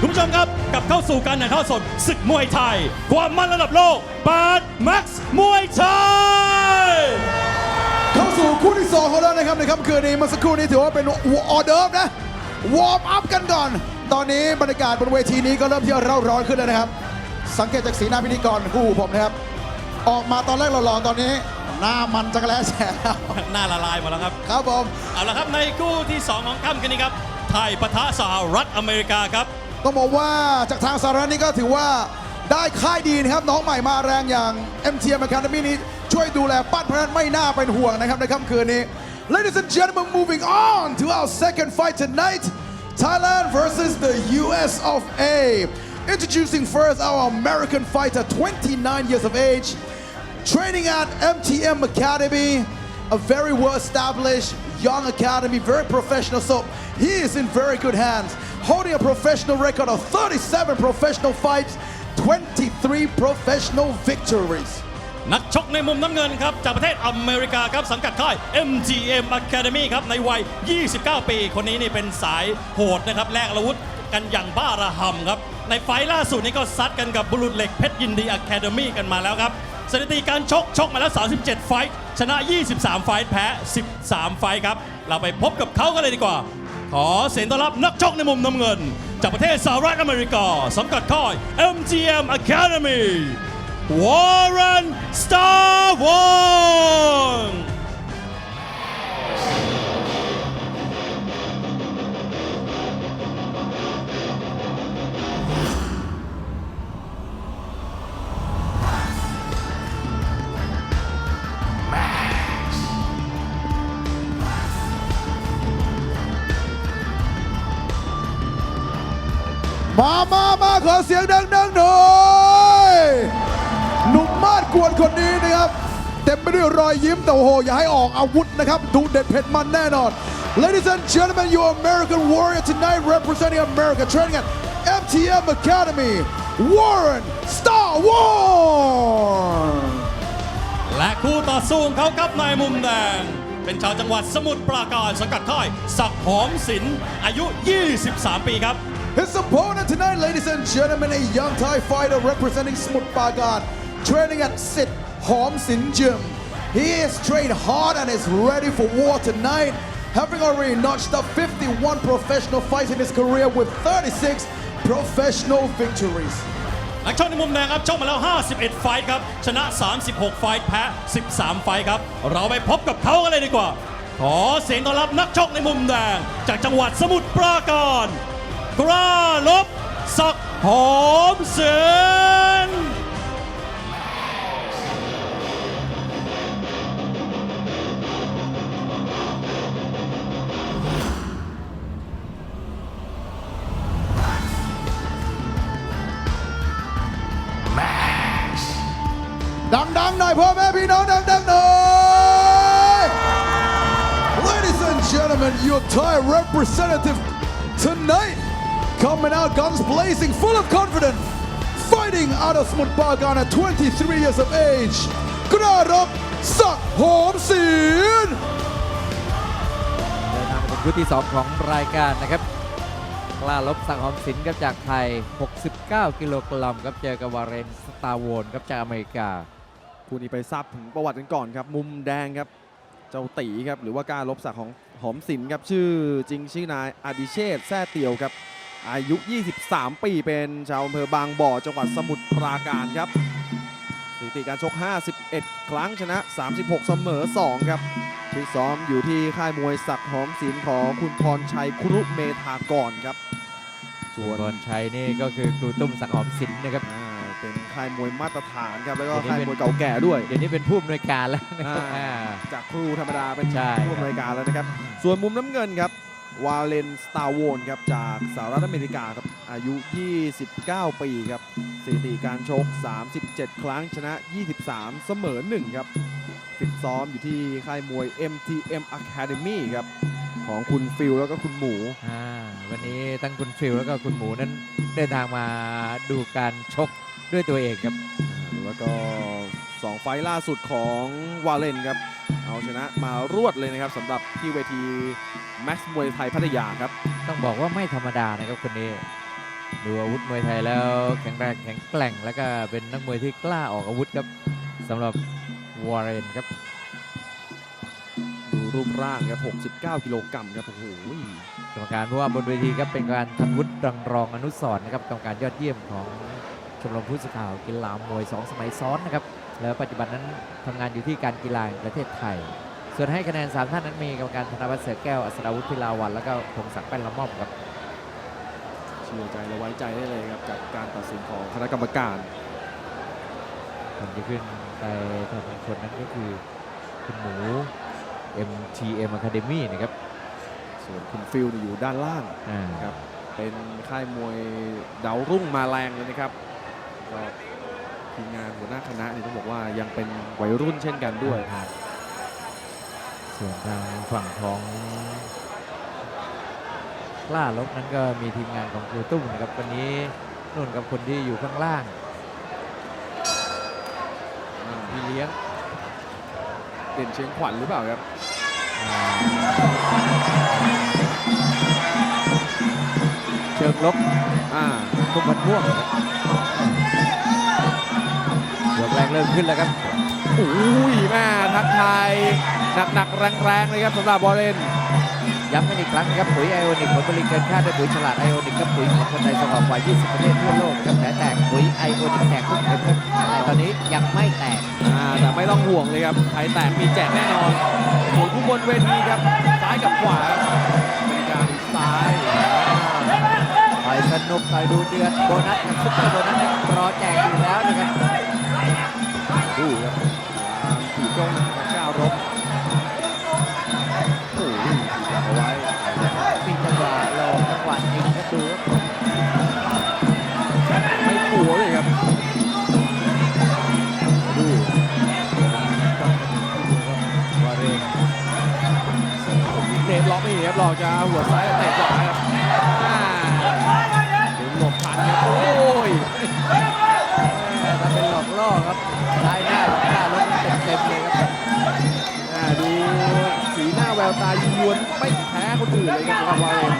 คุณผู้ชมครับกลับเข้าสู่การถ่ายทอดสดศึกมวยไทย ความมันระดับโลกปาดแม็กซ์มวยไทย เข้าสู่คู่ที่2ของเรานะครับในค่ำคืนนี้เมื่อสักครู่นี้ถือว่าเป็นออเดิร์ฟนะวอร์มอัพกันก่อน ตอนนี้บรรยากาศบนเวทีนี้ก็เริ่มที่จะเร่าร้อนขึ้นแล้วนะครับ สังเกตจากสีหน้าพิธีกรคู่หูผมนะครับ ออกมาตอนแรกหล่อๆตอนนี้ หน้ามันจักรแล้แฉะแล้วหน้าละลายหมดแล้วครับ ครับผม เอาละครับในคู่ที่ 2 ของค่ำคืนนี้ครับ ไทยปะทะสหรัฐอเมริกาครับ ต้องบอกว่าจากทางสหรัฐนี่ก็ถือว่าได้ค่ายดีนะครับ น้องใหม่มาแรงอย่าง MTM Academy นี้ช่วยดูแลปั้นเพราะฉะนั้นไม่น่าเป็นห่วงนะครับในค่ำคืนนี้ Ladies and gentlemen moving on to our second fight tonight Thailand versus the US of A Introducing first our American fighter 29 years of age training at MTM Academy, a very well established young academy, very professional. So he is in very good hands, holding a professional record of 37 professional fights, 23 professional victories. นักชกในมุมน้ำเงินครับ จากประเทศอเมริกาครับ สังกัดค่าย MGM Academy ครับ ในวัย 29 ปี คนนี้นี่เป็นสายโหดนะครับแลกอาวุธกันอย่างบ้าระห่ำครับ ในไฟล์ล่าสุดนี้ก็ซัดกันกับบุรุษเหล็กเพชรยินดี Academy กันมาแล้วครับ สถิติการชกชกมาแล้ว 37 ไฟท์ชนะ 23 ไฟท์แพ้ 13 ไฟท์ครับ เราไปพบกับเขากันเลยดีกว่า ขอเสียงต้อนรับนักชกในมุมน้ำเงิน จากประเทศสหรัฐอเมริกาสังกัดค่าย MGM Academy Warren Star Won มามามาขอเสียงดังๆหน่อยหนุ่มมาดกวนคนนี้นะครับ เต็มไปด้วยรอยยิ้มแต่โอ้โห อย่าให้ออกอาวุธนะครับ ดูเด็ดเผ็ดมันแน่นอน Ladies and gentlemen, your American warrior tonight representing America, training at MTM Academy, Warren Star War! และคู่ต่อสู้ของเขาครับในมุมแดง เป็นชาวจังหวัดสมุทรปราการสังกัดค่ายศักหอมศิลป์อายุ 23 ปีครับ His opponent tonight, ladies and gentlemen, a young Thai fighter representing Smut Pagan, training at Sit Hom Sin Gym. He is trained hard and is ready for war tonight, having already notched up 51 professional fights in his career with 36 professional victories. นักชกในมุมแดงครับชกมาแล้ว 51 ไฟท์ครับ ชนะ 36 ไฟท์แพ้ 13 ไฟท์ครับ เราไปพบกับเขากันเลยดีกว่า ขอเสียงต้อนรับนักชกในมุมแดง จากจังหวัดสมุทรปราการ กล้าลบศักดิ์หอมเสืน ดังๆหน่อยพ่อแม่พี่น้องดังๆหน่อย Ladies and gentlemen, your Thai representative tonight Coming out guns blazing, full of confidence, fighting out of Smut Bagan at 23 years of age. กระรบศักดิ์หอมศิลป์เดินทางมาถึงคู่ที่ 2 ของรายการนะครับกล้าลบสังหอมสินครับจากไทย 69 กิโลกรัมครับเจอกับวาเรนสตาร์โวนครับจากอเมริกา คู่นี้ไปทราบถึงประวัติกันก่อนครับ มุมแดงครับ เจ้าตีครับ หรือว่าการลบศักดิ์ของหอมสินครับ ชื่อจริงชื่อนายอดิเชษฐ์แซ่เตียวครับ อายุ 23 ปีเป็นชาวอำเภอบางบ่อจังหวัดสมุทรปราการครับสถิติการชก 51 ครั้งชนะ 36 เสมอ 2 ครับที่ซ้อมอยู่ที่ค่ายมวยศักดิ์หอมศิลป์ของคุณพรชัยครุเมธากรครับส่วนพรชัยนี่ก็คือครูตุ้มสังหอมสินนะครับอ่าเป็นค่ายมวยมาตรฐานครับแล้วก็เดี๋ยวนี้ค่ายเป็นมวยเก่าแก่ด้วยเดี๋ยวนี้เป็นผู้อำนวยการแล้วนะครับอ่าอ่าจากครูธรรมดาเป็นใช่ผู้อำนวยการแล้วนะครับ ส่วนมุมน้ำเงินครับ วาเลนสตาร์โวนครับจากสหรัฐอเมริกาครับอายุ 29 ปีครับสถิติการชก 37 ครั้งชนะ 23 เสมอ 1 ครับฟิตซ้อมอยู่ที่ค่ายมวย MTM Academy ครับของคุณฟิลแล้วก็คุณหมูอ่าวันนี้ทั้งคุณฟิลแล้วก็คุณหมูนั้นเดินทางมาดูการชกด้วยตัวเองครับแล้วก็ 2 ไฟล์ล่าสุดของวาเลนครับ เอาชนะมารวดเลยนะครับสำหรับที่เวทีแม็กซ์มวยไทยพัทยาครับ ต้องบอกว่าไม่ธรรมดานะครับคนนี้ ดูอาวุธมวยไทยแล้วแข็งแรงแข็งแกร่งแล้วก็เป็นนักมวยที่กล้าออกอาวุธครับสำหรับวอร์เรนครับ ดูรูปร่างครับ 69 กิโลกรัมครับโอ้โหกรรมการเพราะว่าบนเวทีครับเป็นการทันวุฒิรังรองอนุสรณ์นะครับกรรมการยอดเยี่ยมของชมรมผู้สื่อข่าวกีฬามวย 2 สมัยซ้อนนะครับ แล้วปัจจุบันนั้นทำงานอยู่ที่การกีฬาแห่งประเทศไทย ส่วนให้คะแนน 3 ท่านนั้นมีกรรมการธนวัฒน์เสือแก้ว อัศดาวุฒิพิลาวัน แล้วก็พงศักดิ์แป้นละม่อมครับ เชื่อใจและไว้ใจได้เลยครับกับการตัดสินของคณะกรรมการคนที่ขึ้นไปทำเป็นคนนั้นก็คือคุณหมู MTM Academy นะครับ ส่วนคุณฟิลเนี่ยอยู่ด้านล่างอ่าครับ เป็นค่ายมวยดาวรุ่งมาแรงเลยนะครับก็ ทีมงานหัวหน้าคณะนี่ต้องบอกว่ายังเป็นวัยรุ่นเช่นกันด้วยครับส่วนทางฝั่งของกล้าลบนั้นก็มีทีมงานของครูตุ้มนะครับวันนี้นุ่นกับคนที่อยู่ข้างล่างพี่เลี้ยงเด่นเชียงขวัญหรือเปล่าครับอ่าเชิงลบอ่าตุ้มพันม่วง ยกแรงเริ่มขึ้นแล้วครับอุ้ยแม่ทักทายหนักๆแรงๆเลยครับสำหรับบอลเลนย้ำกันอีกครั้งนะครับปุ๋ยไอโอนิกผลผลิตเกินคาดด้วยปุ๋ยฉลาดไอโอนิกกับปุ๋ยของคนไทยส่งออกกว่า 20 ประเทศทั่วโลกนะครับแต่แตกปุ๋ยไอโอนิกแตกทุกเข็มครับแต่ตอนนี้ยังไม่แตกอ่าแต่ไม่ต้องห่วงเลยครับใครแตกมีแจกแน่นอนส่วนผู้บนเวทีครับซ้ายกับขวาเป็นการซ้ายต่อยสนุกต่อยดูเดือดโบนัสกับซุปเปอร์โบนัสรอแจกอยู่แล้วนะครับ ดูครับความถือกล้องของก้าวรบโอ้โหจับเอาไว้มีจังหวะลองจังหวะยิงก็ดูครับไม่กลัวเลยครับดูวาเรนเนมล็อกไม่เห็นครับหลอกจะหัวซ้ายเตะขวาครับ ซ้ายหน้าหน้ารถเต็มเต็มๆเลยครับอ่าดูสีหน้าแววตายียวนไม่แพ้คนอื่นเลยครับสำหรับวาเลน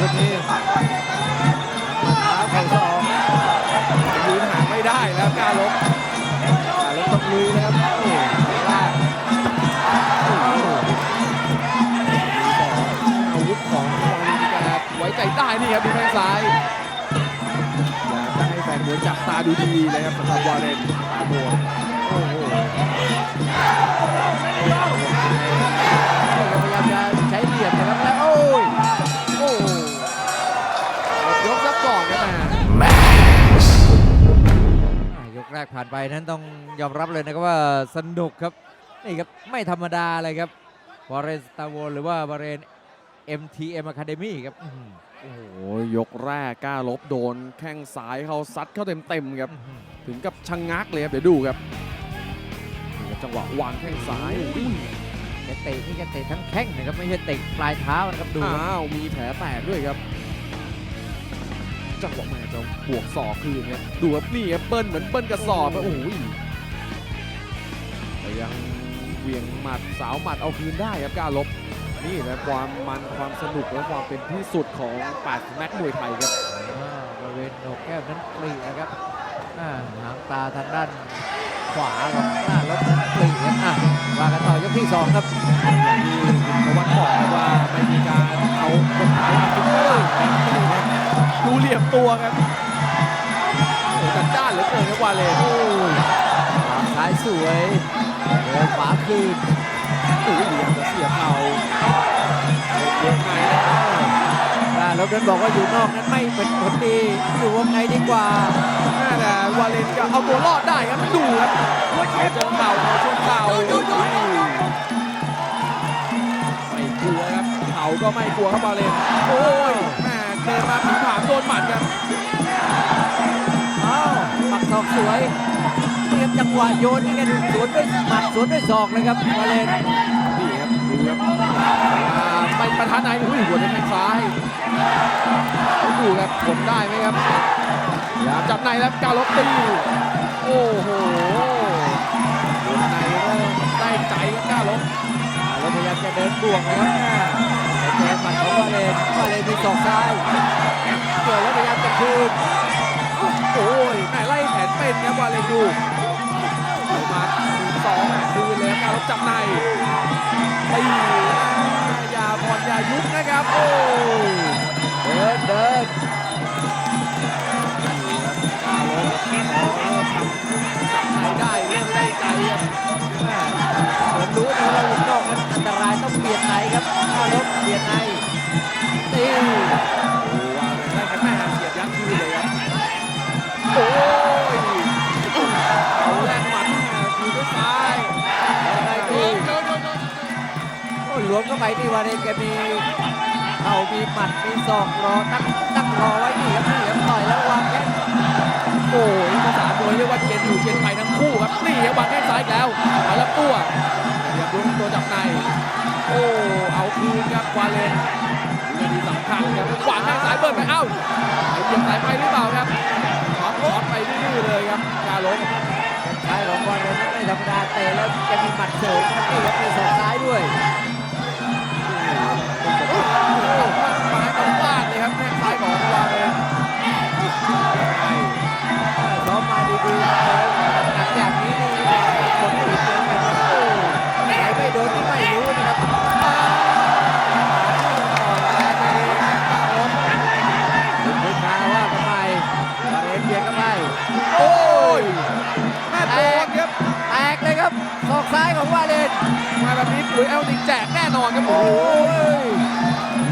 คนนี้เท้าเข่าสองยืนห่างไม่ได้แล้วก้าวรบอ่ารถต้องลุยนะครับโอ้ล่าอาวุธของวาเลนครับไว้ใจได้นี่ครับดูแข้งซ้ายอยากจะให้แฟนมวยจับตาดูดีๆเลยครับสำหรับวาเลนตาบวมโอ้โห แรกผ่านไปนั้นต้องยอมรับเลยนะครับว่าสนุกครับนี่ครับไม่ธรรมดาเลยครับวอร์เรนสตาร์วหรือว่าบาเรน MTM Academy ครับอื้อหือโอ้โหยกแรกกล้าลบโดน แข้งซ้ายเขาซัดเข้าเต็มๆครับอื้อหือถึงกับชะงงักเลยครับ เดี๋ยวดูครับนี่ครับจังหวะวางแข้งซ้ายอุ้ยแกเตะนี่แกเตะทั้งแข้งนะครับ ไม่ใช่เตะปลายเท้านะครับดูครับอ้าวมีแผลแตกด้วยครับ จังหวะแม่จะบวกศอกคืนครับดูครับนี่ครับเบิ้ลเหมือนเบิ้ลกระสอบครับโอ้โหแต่ยังเหวียงหมัดสาวหมัดเอาคืนได้ครับกล้าลบนี่นะความมันความสนุกและความเป็นที่สุดของปาดแม็กมวยไทยครับอ่าบริเวณโหนกแก้มนั้นปลีนะครับอ่าหางตาทางด้านขวาของหน้ารถนั้นปลีครับอะว่ากันต่อยกที่สองครับอย่างที่คุณประวัติบอกนะว่าไม่มีการเอาคนไทยมาขึ้นข้างหลังครับนี่ครับ ดูเหลี่ยมตัวครับโอ้โหจัดจ้านเหลือเกินครับวาเลนโอ้ยขวาซ้ายสวยเดินขวาคืนโอ้ยเหลี่ยมจะเสียบเข่าเยอะไงนะครับหน้ารถนั้นบอกว่าอยู่นอกนั้นไม่เป็นผลดีอยู่วงในดีกว่าแม่แต่วาเลนก็เอาตัวรอดได้ครับดูครับเขาเจอเข่าเขาชนเข่าไม่กลัวครับเขาก็ไม่กลัวครับวาเลนโอ้ยแม่ เดินมาผีผามโดนหมัดครับอ้าวปักศอกสวยเตรียมจังหวะโยนนี่กันสวนด้วยหมัดสวนด้วยศอกเลยครับวาเลนนี่ครับดูครับอ่าไม่ประทานในอุ้ยหัวในแข้งซ้ายดูครับผลได้ไหมครับพยายามจับในแล้วการลบตีโอ้โหหัวในก็ได้ใจครับกล้าลบแล้วพยายามจะเดินบวกนะครับ แต่เจอหมัดของวาเลนวาเลนมีศอกซ้ายเกี่ยวแล้วพยายามจะคืนโอ้ยแม่ไล่แขนเป็นครับวาเลนดูมาสองคืนเลยครับจับในตีอย่าผ่อนอย่ายุบนะครับ โอ้เดินเดินได้เรื่องได้ใจ ไปนี่วาเลนแกมีเข่ามีหมัดมีศอกรอตั้งตั้งรอไว้นี่ครับนี่ครับต่อยแล้ววางแข้งโอ้ยภาษามวยเรียกว่าเจนอยู่เจนไปทั้งคู่ครับนี่ครับวางแข้งซ้ายอีกแล้วมาแล้วตัวเรียบร้ตัวจับในโอ้เอาคืนครับวาเลนนาทีสำคัญครับขวางแข้งซ้ายเบิร์ไปเอ้าไอ้เบียดสายไปหรือเปล่าครับช็อตช็อไปดื้อเลยครับกาลงซ้ายของวาเลนไม่ธรรมดาเตะแล้วแกมีหมัดเสริมครับนี่ครับมีศอกซ้ายด้วย เลนเบียดเข้าไปโอ้ยแม่โดนครับแตกเลยครับศอกซ้ายของวาเลนมาแบบนี้ปุ๋ยเอลนิกแจกแน่นอนครับโอ้ย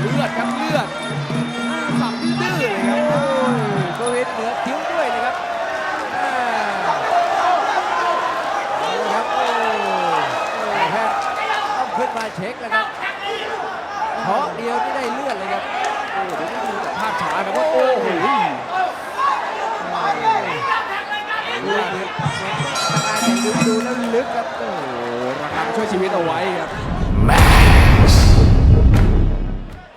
เลือดครับเลือดสั่งดื้อๆเลยครับโอ้ยโควิดเหนือคิ้วด้วยนะครับอ่าเอาละครับโอ้โอ้แพทย์ต้องขึ้นมาเช็คแล้วครับเพราะเดียวที่ได้เลือดเลยครับโอ้โหเดี๋ยวดูจากภาพช้าครับว่าโอ้โห แต่ดูดูแล้วลึกครับ โอ้โหระฆังช่วยชีวิตเอาไว้ครับ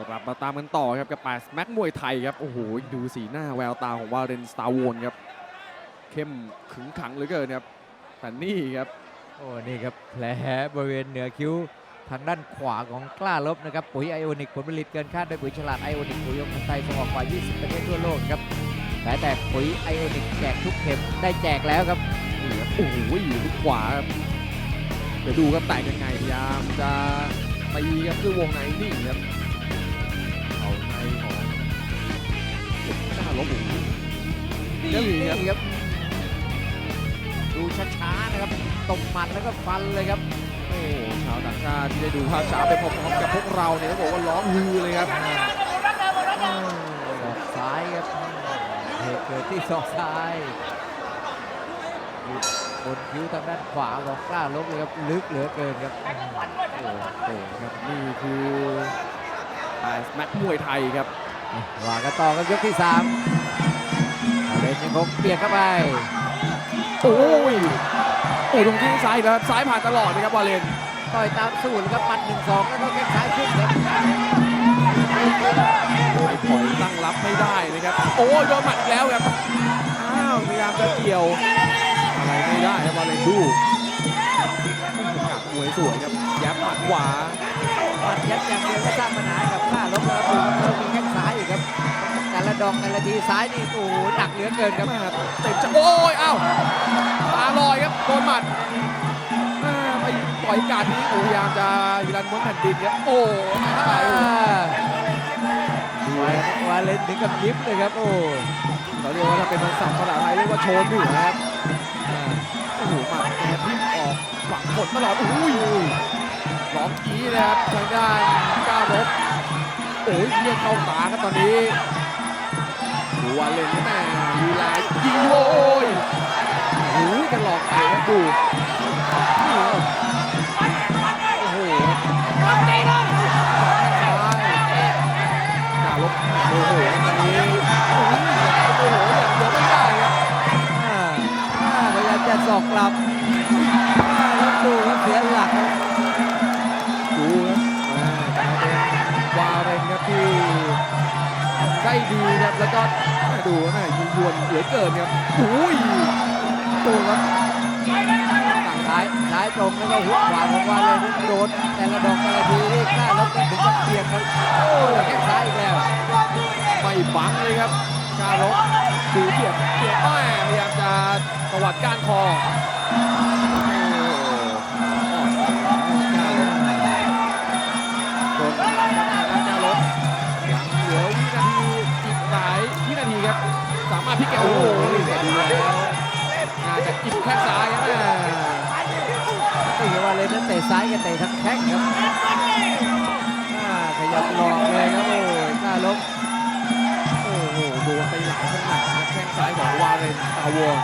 กลับมาตามกันต่อครับกับแปดแม็กมวยไทยครับ โอ้โห ดูสีหน้าแววตาของวาเลนสตาร์วอนครับ เข้มขึงขังเหลือเกินครับ แต่นี่ครับ โอ้ นี่ครับ แผลบริเวณเหนือคิ้วทางด้านขวาของกล้าลบนะครับ ปุ๋ยไอโอนิกผลผลิตเกินคาดด้วยปุ๋ยฉลาดไอโอนิกปุ๋ยยงคนไทยส่งออกกว่า 20 ประเทศทั่วโลกครับแต่แต่ปุ๋ยไอโอนิกแจกทุกเข็มได้แจกแล้วครับ โอ้โหลูกขวาครับเดี๋ยวดูครับแตกยังไงพยายามจะตีครับด้วยวงในนี่ครับเอาในของหน้าลบโอ้โหนี่นี่ครับครับดูช้าๆนะครับตบหมัดแล้วก็ฟันเลยครับโอ้โหชาวต่างชาติที่ได้ดูภาพช้าไปพร้อมๆกับพวกเราเนี่ยต้องบอกว่าร้องฮือเลยครับศอกซ้ายครับเหตุเกิดที่ศอกซ้าย บนคิ้วทางด้านขวาของกล้าลบเลยครับลึกเหลือเกินครับโอ้โหครับนี่คือแม็กมวยไทยครับว่ากันต่อครับยกที่สามเอาเลนยังคงเบียดเข้าไปโอ้ยโอ้ยตรงที่ซ้ายอีกแล้วครับซ้ายผ่านตลอดนะครับวาเลนต่อยตามสูตรเลยครับหมัดหนึ่งสองแล้วก็แข้งซ้ายขึ้นครับไปถอยตั้งรับไม่ได้นะครับ โอ้ยโดนหมัดอีกแล้วครับอ้าวพยายามจะเกี่ยว อะไรไม่ได้ครับวาเลนดูกักมวยสวยครับยับหมัดขวามัดยัดอย่างเดียวก็สร้างปัญหากับข้าลบแล้วดูครับเรามีแข้งซ้ายอีกครับแต่ละดองแต่ละทีซ้ายนี่โอ้โหหนักเหลือเกินครับเต็มจะโอ้ยเอ้าตาลอยครับโดนหมัดแม่ไปปล่อยการนี้โอ้พยายามจะฮิรันม้วนแผ่นดินครับโอ้อ่าดูวาเลนถึงกับยิ้มเลยครับโอ้เขาเรียกว่าถ้าเป็นภาษาภาษาไทยเรียกว่าโชว์เหนือครับอ่า โอ้โหหมัดแกที่ออกหวังผลตลอดโอ้ยร้องกี้นะครับทางด้านก้าวรบโอ้ยเยี่ยงเข้าตาครับตอนนี้ดูวาเลนแม่ลีลายิงโอ้ยโอ้โหกันหลอกเตะครับดูนี่ครับโอ้โห แม่ดูแม่ยิงยวนเหลือเกินครับอุ้ยดูครับซ้ายซ้ายตรงแล้วก็หัวขวาของวาเลนโดนแต่ละดอกแต่ละทีนี่กล้าลบกันถึงกับเปียกครับโอ้ยแข้งซ้ายอีกแล้วไม่บังเลยครับการลบดูเบียดเบียดแม่พยายามจะตวัดก้านคอ สามารถพลิกแกโอ้โหแต่ดูแล้วน่าจะกินแค่ซ้ายครับแม่นี่คือวาเลนนั้นเตะซ้ายกับเตะทั้งแข้งครับอ่าขยับหลอกเลยครับโอ้ยกล้าลบโอ้โหโดนไปหลายขนาดครับแข้งซ้ายของวาเลนตาวง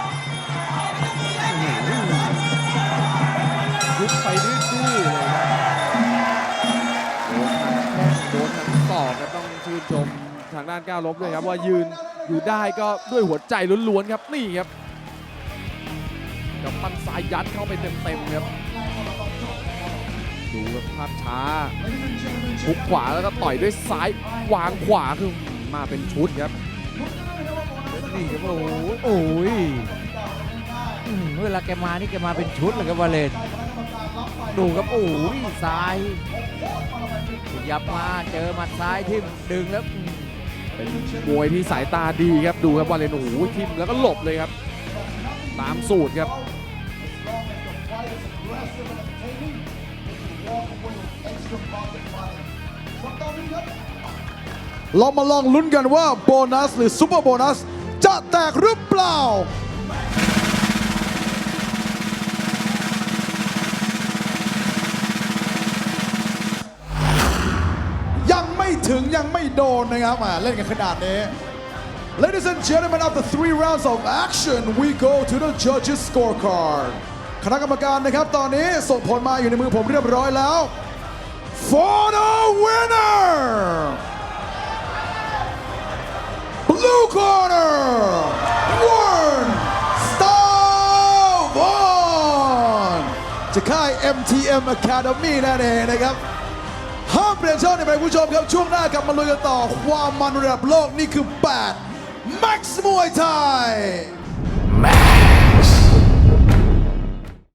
ยุบไปดื้อๆเลยครับโดนทั้งแข้งโดนทั้งศอกครับต้องชื่นชมทางด้านก้าวลบด้วยครับว่ายืน อยู่ได้ก็ด้วยหัวใจล้วนๆครับนี่ครับกับปั้นซ้ายยัดเข้าไปเต็มๆครับดูครับภาพช้าทุกขวาแล้วก็ต่อยด้วยซ้ายวางขวาคือมาเป็นชุดครับนี่ครับโอ้โหโอ้ยเวลาแกมานี่แกมาเป็นชุดเลยครับวาเลนดูครับโอ้ยซ้ายขยับมาเจอมัดซ้ายทิ่มดึงแล้ว เป็นมวยที่สายตาดีครับดูครับวาเลนโอ้โหทิมแล้วก็หลบเลยครับ ตามสูตรครับเรามาลองลุ้นกันว่าโบนัสหรือซูเปอร์โบนัสจะแตกหรือเปล่า ถึงยังไม่โดนนะครับอ่าเล่นกันขนาดนี้ Ladies and gentlemen, after three rounds of action, we go to the judges' scorecard. คณะกรรมการนะครับตอนนี้ส่งผลมาอยู่ในมือผมเรียบร้อยแล้ว For the winner! Blue corner, Warren Stavon จากค่าย MTM Academy นั่นเองนะครับ ห้ามเปลี่ยนช่องในไปผู้ชมครับช่วงหน้ากลับมาลุยกันต่อความมันระดับโลกนี่คือ 8 Max มวยไทย Max